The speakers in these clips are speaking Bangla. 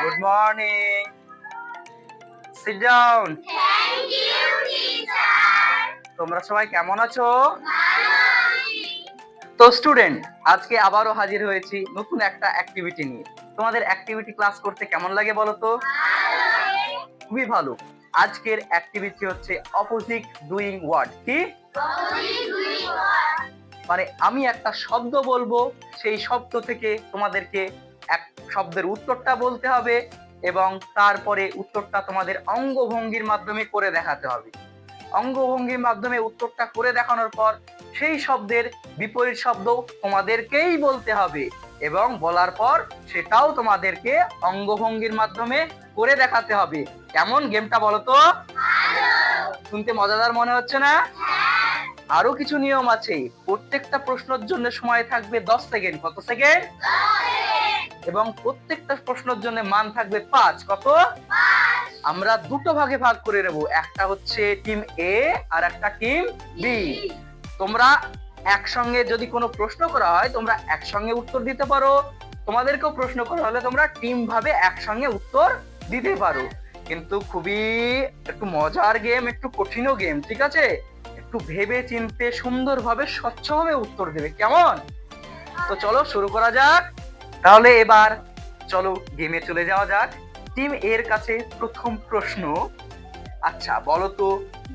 গুড মর্নিং সিট ডাউন তোমরা সবাই কেমন আছো? তো স্টুডেন্ট আজকে আবারও হাজির হয়েছি নতুন একটা অ্যাক্টিভিটি নিয়ে। তোমাদের অ্যাক্টিভিটি ক্লাস করতে কেমন লাগে বলো তো খুবই ভালো। আজকের অ্যাক্টিভিটি হচ্ছে অপোজিট ডুইং ওয়ার্ড কি? মানে আমি একটা শব্দ বলব, সেই শব্দ থেকে তোমাদেরকে এক শব্দের উত্তরটা বলতে হবে এবং তারপরে উত্তরটা তোমাদের অঙ্গভঙ্গির মাধ্যমে করে দেখাতে হবে। অঙ্গভঙ্গির মাধ্যমে উত্তরটা করে দেখানোর পর সেই শব্দের বিপরীত শব্দ তোমাদেরকেই বলতে হবে এবং বলার পর সেটাও তোমাদেরকে অঙ্গভঙ্গির মাধ্যমে করে দেখাতে হবে। কেমন গেমটা বলো তো? শুনতে মজাদার মনে হচ্ছে না? আরও কিছু নিয়ম আছে। প্রত্যেকটা প্রশ্নের জন্য সময় থাকবে দশ সেকেন্ড। কত সেকেন্ড? এবং প্রত্যেকটা প্রশ্নের জন্য মান থাকবে পাঁচ। কত? আমরা দুটো ভাগে ভাগ করে নেব। একটা হচ্ছে টিম এ আর একটা টিম বি তোমরা একসঙ্গে যদি কোনো প্রশ্ন করা হয় তোমরা একসঙ্গে উত্তর দিতে পারো। তোমাদেরকেও প্রশ্ন করা হলে তোমরা টিম ভাবে একসঙ্গে উত্তর দিতে পারো। কিন্তু খুবই একটু মজার গেম একটু কঠিনও গেম ঠিক আছে? একটু ভেবে চিনতে সুন্দরভাবে, স্বচ্ছভাবে উত্তর দেবে। কেমন? তো চলো শুরু করা যাক। তাহলে এবার চলো গেমে চলে যাওয়া যাক। টিম এর কাছে প্রথম প্রশ্ন। আচ্ছা বলো তো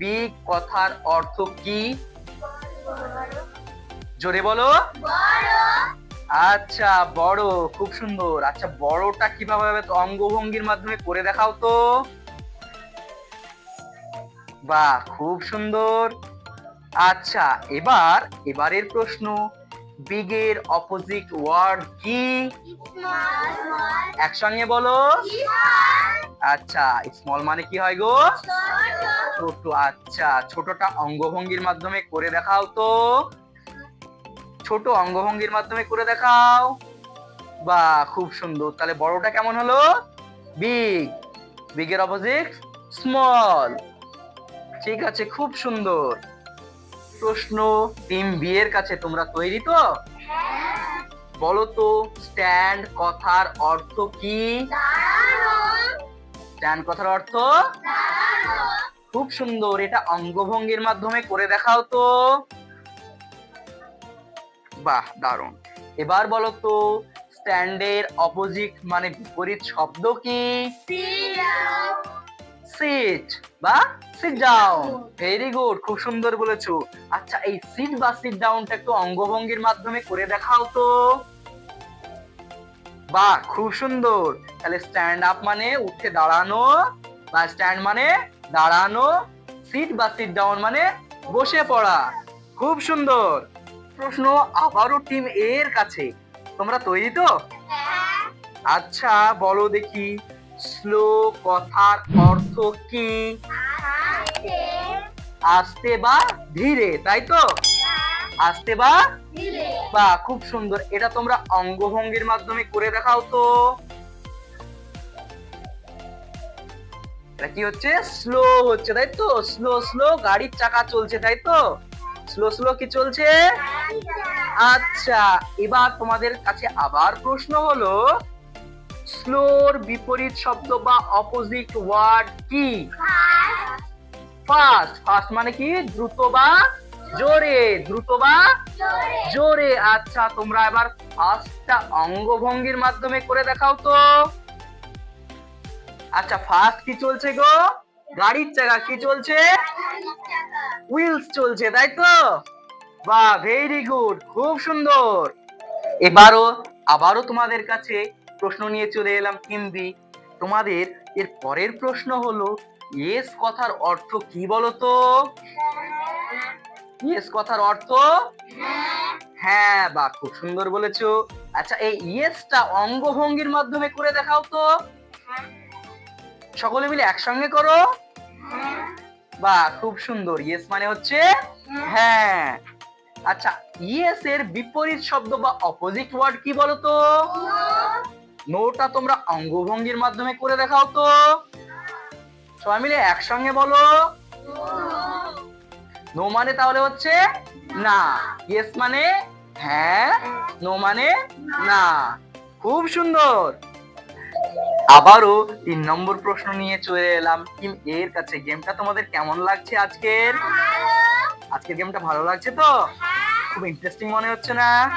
বিগ কথার অর্থ কি? জোরে বলো। আচ্ছা বড়, খুব সুন্দর। আচ্ছা বড়টা কীভাবে তো অঙ্গভঙ্গির মাধ্যমে করে দেখাও তো। বাহ, খুব সুন্দর। আচ্ছা এবার এবারের প্রশ্ন বিগের অপোজিট ওয়ার্ড কি? একসঙ্গে বলো। আচ্ছা স্মল মানে কি হয় গো? ছোট। আচ্ছা ছোটটা অঙ্গভঙ্গির মাধ্যমে করে দেখাও তো। ছোট অঙ্গভঙ্গির মাধ্যমে করে দেখাও। বা খুব সুন্দর। তাহলে বড়টা কেমন হলো? বিগ। বিগের অপোজিট স্মল ঠিক আছে খুব সুন্দর। প্রশ্ন টিম বি এর কাছে তোমরা তৈরি তো? বলো তো স্ট্যান্ড কথার অর্থ কি? স্ট্যান্ড কথার অর্থ? খুব সুন্দর এটা অঙ্গভঙ্গির মাধ্যমে করে দেখাও তো। বাহ দারুণ। এবার বলো তো স্ট্যান্ডের অপোজিট মানে বিপরীত শব্দ কি? সিট বা সিট ডাউন ভেরি গুড খুব সুন্দর বলেছ। আচ্ছা এই সিট বা সিট ডাউনটা একটু অঙ্গভঙ্গির মাধ্যমে করে দেখাও তো। বাহ খুব সুন্দর। তাহলে স্ট্যান্ড আপ মানে উঠে দাঁড়ানো বা স্ট্যান্ড মানে দাঁড়ানো সিট বা সিট ডাউন মানে বসে পড়া। খুব সুন্দর। প্রশ্ন আবারও টিম এর কাছে। তোমরা তৈরি তো? আচ্ছা বলো দেখি। স্লো কথার অর্থ কি? আস্তে। বা ধীরে তাই তো? আস্তে বা বা খুব সুন্দর। এটা তোমরা অঙ্গভঙ্গির মাধ্যমে করে দেখাও তো। এটা কি হচ্ছে? স্লো হচ্ছে তাই তো? স্লো স্লো গাড়ির চাকা চলছে তাই তো? স্লো স্লো কি চলছে? আচ্ছা এবার তোমাদের কাছে আবার প্রশ্ন হলো স্লোর বিপরীত শব্দ বা অপোজিট ওয়ার্ড কি? ফাস্ট। ফাস্ট মানে কি? দ্রুত বা জোরে। দ্রুত বা জোরে। আচ্ছা তোমরা এবার ফার্স্টটা অঙ্গভঙ্গির মাধ্যমে করে দেখাও তো। আচ্ছা ফার্স্ট কি চলছে গো? গাড়ির চাকা কি চলছে? হুইলস চলছে, তাই তো? বাহ ভেরি গুড খুব সুন্দর। এবারও, আবারও তোমাদের কাছে প্রশ্ন নিয়ে চলে এলাম হিন্দি। তোমাদের এর পরের প্রশ্ন হলো ইয়েস কথার অর্থ কি বলো তো ইয়েস কথার অর্থ? হ্যাঁ বা, খুব সুন্দর বলেছ। আচ্ছা এই ইয়েসটা অঙ্গভঙ্গির মাধ্যমে করে দেখাও তো। সকলে মিলে একসঙ্গে করো। বা, খুব সুন্দর। ইয়েস মানে হচ্ছে হ্যাঁ। আচ্ছা ইয়েস এর বিপরীত শব্দ বা অপোজিট ওয়ার্ড কি বলতো? নোটা তোমরা অঙ্গভঙ্গির মাধ্যমে করে দেখাও তো। সবাই মিলে একসঙ্গে বলো। নো মানে তাহলে হচ্ছে না। ইয়েস মানে হ্যাঁ নো মানে না। খুব সুন্দর। আবারও তিন নম্বর প্রশ্ন নিয়ে চলে এলাম। টিম এর কাছে গেমটা তোমাদের কেমন লাগছে আজকের? আজকের গেমটা ভালো লাগছে তো? খুব ইন্টারেস্টিং মনে হচ্ছে না?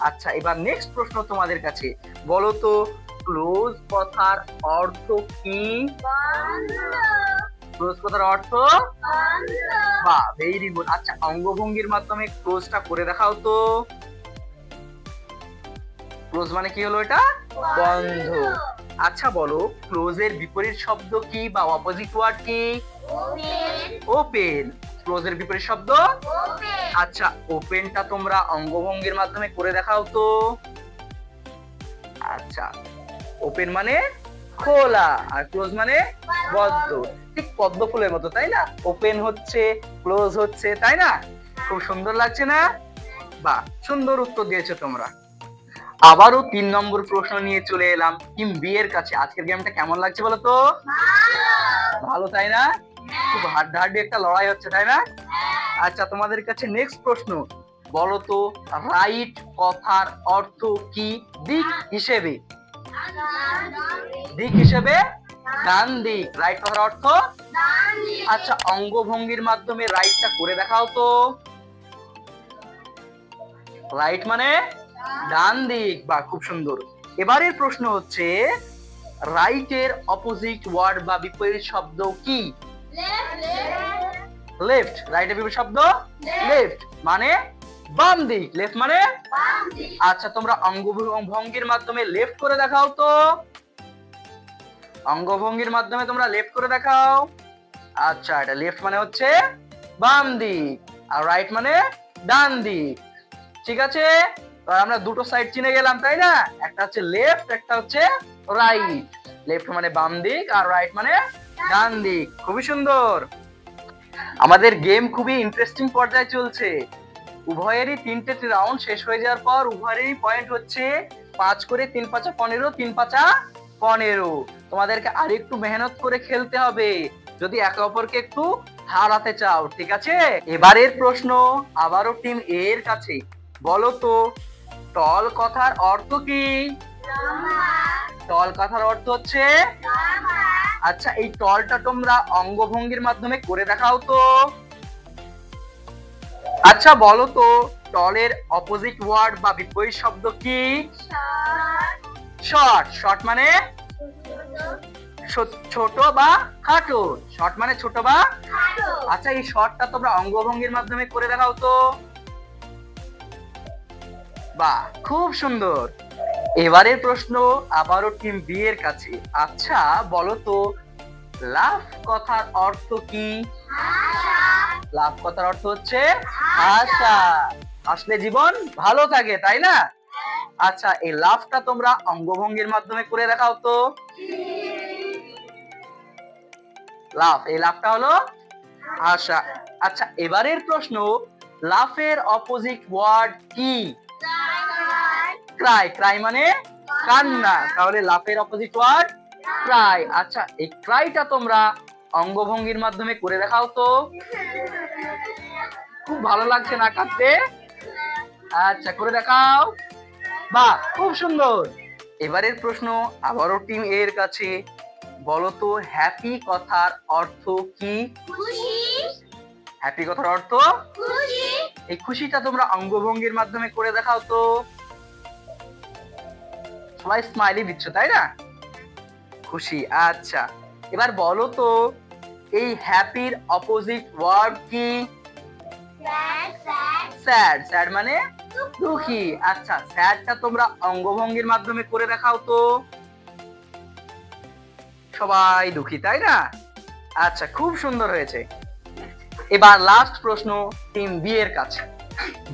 আচ্ছা এবার নেক্সট প্রশ্ন তোমাদের কাছে। বলো তো ক্লোজ কথার অর্থ কি? ক্লোজ কথার অর্থ? বাহ ভেরি গুড আচ্ছা অঙ্গভঙ্গির মাধ্যমে ক্লোজটা করে দেখাও তো। ক্লোজ মানে কি হলো এটা? বন্ধ। আচ্ছা বলো ক্লোজের বিপরীত শব্দ কি বা অপোজিট ওয়ার্ড কি? ওপেন ক্লোজের বিপরীত শব্দ? আচ্ছা ওপেনটা তোমরা অঙ্গভঙ্গির মাধ্যমে করে দেখাও তো। আচ্ছা ওপেন মানে খোলা আর ক্লোজ মানে বদ্ধ। ঠিক পদ্ম ফুলের মতো তাই না? ওপেন হচ্ছে ক্লোজ হচ্ছে তাই না? খুব সুন্দর লাগছে না? বাহ সুন্দর উত্তর দিয়েছ তোমরা। আবারও তিন নম্বর প্রশ্ন নিয়ে চলে এলাম। টিম বি এর কাছে? আজকের গেমটা কেমন লাগছে বলো তো? ভালো। তাই না? খুব হাড্ডাহাড্ডি একটা লড়াই হচ্ছে তাই না? আচ্ছা তোমাদের কাছে নেক্সট প্রশ্ন। বলো তো রাইট কথার অর্থ কি? দিক হিসেবে। দিক হিসেবে ডান দিক রাইট কথার অর্থ? আচ্ছা অঙ্গভঙ্গির মাধ্যমে রাইটটা করে দেখাও তো। রাইট মানে ডান দিক বা খুব সুন্দর। এবারের প্রশ্ন হচ্ছে রাইটের অপোজিট ওয়ার্ড বা বিপরীত শব্দ কি? লেফট রাইটের বিপরীত শব্দ? লেফট মানে বাম দিক। লেফট মানে আচ্ছা তোমরা অঙ্গভঙ্গির মাধ্যমে লেফট করে দেখাও তো। অঙ্গভঙ্গির মাধ্যমে তোমরা লেফট করে দেখাও। আচ্ছা এটা লেফট মানে হচ্ছে বাম দিক আর রাইট মানে ডান দিক। ঠিক আছে? আমরা দুটো সাইড চিনে গেলাম তাই না? একটা হচ্ছে লেফট একটা হচ্ছে রাইট লেফট মানে বাম দিক আর রাইট মানে ডান দিক। খুবই সুন্দর। আমাদের গেম খুবই ইন্টারেস্টিং পর্যায়ে চলছে। উভয়েরই তিনটে রাউন্ড শেষ হয়ে যাওয়ার পর উভয়েরই পয়েন্ট হচ্ছে পাঁচ করে তিন পাঁচা পনেরো তিন পাঁচা পনেরো। তোমাদেরকে আর একটু মেহনত করে খেলতে হবে। যদি একে অপরকে একটু হারাতে চাও ঠিক আছে? এবারের প্রশ্ন আবারও টিম এর কাছে। বলো তো টল কথার অর্থ কি? টল কথার অর্থ হচ্ছে? আচ্ছা এই টলটা তোমরা অঙ্গভঙ্গির মাধ্যমে করে দেখাও তো। আচ্ছা বলো তো, টলের অপোজিট ওয়ার্ড বা বিপরীত শব্দ কি? শর্ট শর্ট মানে? ছোট বা খাটো। শর্ট মানে ছোট বা আচ্ছা এই শর্টটা তোমরা অঙ্গভঙ্গির মাধ্যমে করে দেখাও তো। বাহ, খুব সুন্দর। এবারের প্রশ্ন আবারও টিম বি এর কাছে। আচ্ছা বলো তো লাভ কথার অর্থ কি? লাভ কথার অর্থ হচ্ছে আশা আসলে জীবন ভালো থাকে, তাই না? আচ্ছা এই লাভটা তোমরা অঙ্গভঙ্গির মাধ্যমে করে দেখাও তো। লাভ এই লাভটা হলো আশা আচ্ছা এবারের প্রশ্ন, লাফের অপোজিট ওয়ার্ড কি? ক্রাই ক্রাই মানে কান্না। তাহলে লাফের অপোজিট ওয়ার্ড ক্রাই আচ্ছা এই ক্রাইটা তোমরা অঙ্গভঙ্গির মাধ্যমে করে দেখাও তো। খুব ভালো লাগছে না কাঁদতে? আচ্ছা করে দেখাও। বাহ খুব সুন্দর। এবারের প্রশ্ন আবারও টিম এর কাছে। বলো তো হ্যাপি কথার অর্থ কি? হ্যাপি কথার অর্থ? এই খুশিটা তোমরা অঙ্গভঙ্গির মাধ্যমে করে দেখাও তো। সবাই স্মাইলি দিচ্ছ তাই না? খুশি আচ্ছা। এবার বলো তো এই হ্যাপির অপোজিট ওয়ার্ড কি? স্যাড স্যাড মানে? দুঃখী। আচ্ছা স্যাডটা তোমরা অঙ্গভঙ্গির মাধ্যমে করে দেখাও তো। সবাই দুঃখী তাই না? আচ্ছা খুব সুন্দর হয়েছে। এবার লাস্ট প্রশ্ন টিম বি এর কাছে।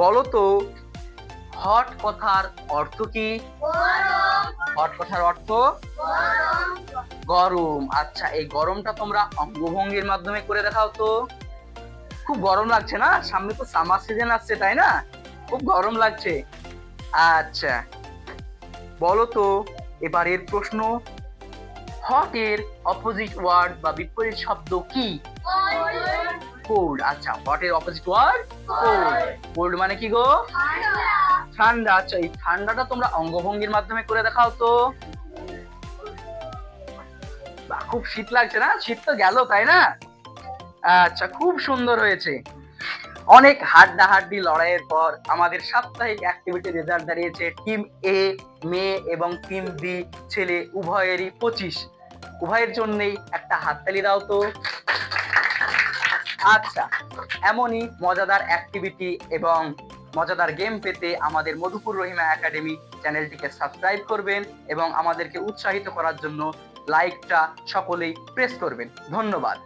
বলো তো হট কথার অর্থ কি? হট কথার অর্থ? গরম। আচ্ছা এই গরমটা তোমরা অঙ্গভঙ্গির মাধ্যমে করে দেখাও তো। খুব গরম লাগছে না? সামনে তো সামার সিজন আসছে তাই না? খুব গরম লাগছে। আচ্ছা বলো তো এবারের প্রশ্ন। হট এর অপোজিট ওয়ার্ড বা বিপরীত শব্দ কি? কোল্ড আচ্ছা হট এর অপোজিট ওয়ার্ড কোল্ড কোল্ড মানে কি গো? ঠান্ডা আচ্ছা এই ঠান্ডাটা তোমরা অঙ্গভঙ্গির মাধ্যমে করে দেখাও তো। খুব শীত লাগছে না? শীত তো গেল, তাই না? আচ্ছা খুব সুন্দর হয়েছে। অনেক হাড্ডাহাড্ডি লড়াইয়ের পর আমাদের সাপ্তাহিক অ্যাক্টিভিটি রেজাল্ট দাঁড়িয়েছে। টিম এ মেয়ে এবং টিম বি ছেলে উভয়েরই পঁচিশ। উভয়ের জন্যই একটা হাততালি দাও তো। আচ্ছা এমনই মজাদার অ্যাক্টিভিটি এবং মজাদার গেম পেতে আমাদের মধুপুর রহিমা একাডেমি চ্যানেলটিকে সাবস্ক্রাইব করবেন এবং আমাদেরকে উৎসাহিত করার জন্য লাইকটা সকলেই প্রেস করবেন। ধন্যবাদ।